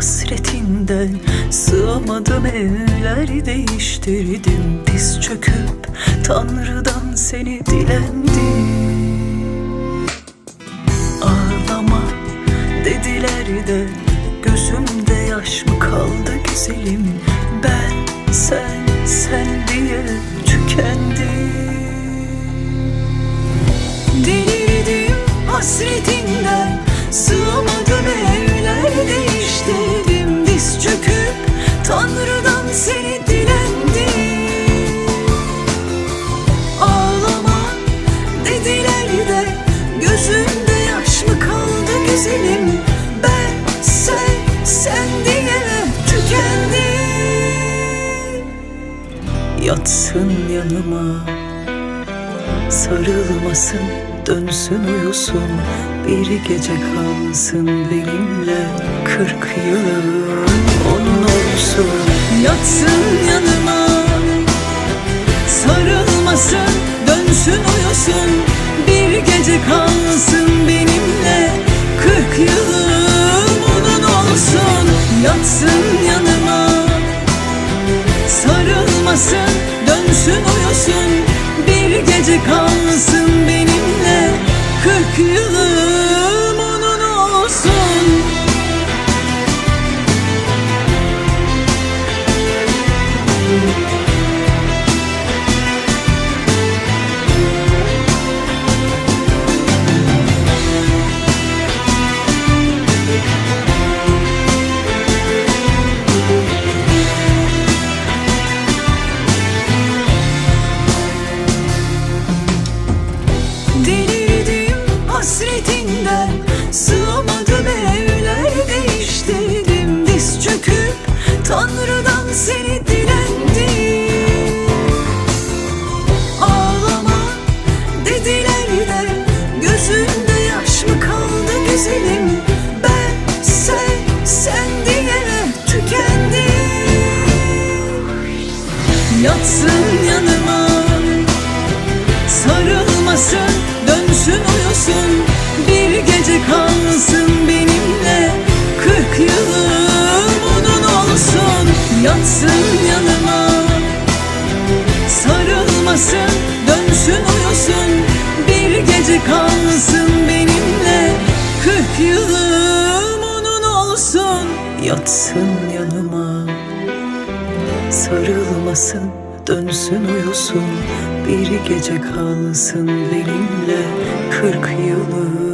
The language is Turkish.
Hasretinden Sığamadım evler değiştirdim. Diz çöküp Tanrı'dan seni dilendim. Ağlama dediler de Gözümde yaş mı kaldı güzelim Ben sen sen diye tükendim. Delirdim hasretinden Sığamadım Yatsın yanıma. Sarılmasın, dönsün uyusun. Bir gece kalsın benimle Kırk yıl onun olsun Yatsın yanıma. Sarılmasın, dönsün uyusun. Bir gece kalsın benimle Kırk yılım onun olsun Yatsın yanıma. Sarılmasın, Kırk güzelim Ben sen sen diye tükendim. Yatsın yanıma Sarılmasın, dönsün uyusun. Bir gece kalsın benimle Kırk yılım onun olsun. Yatsın yanıma Sarılmasın, dönsün uyusun. Bir gece kalsın Yatsın yanıma. Sarılmasın, dönsün uyusun. Bir gece kalsın benimle Kırk yılım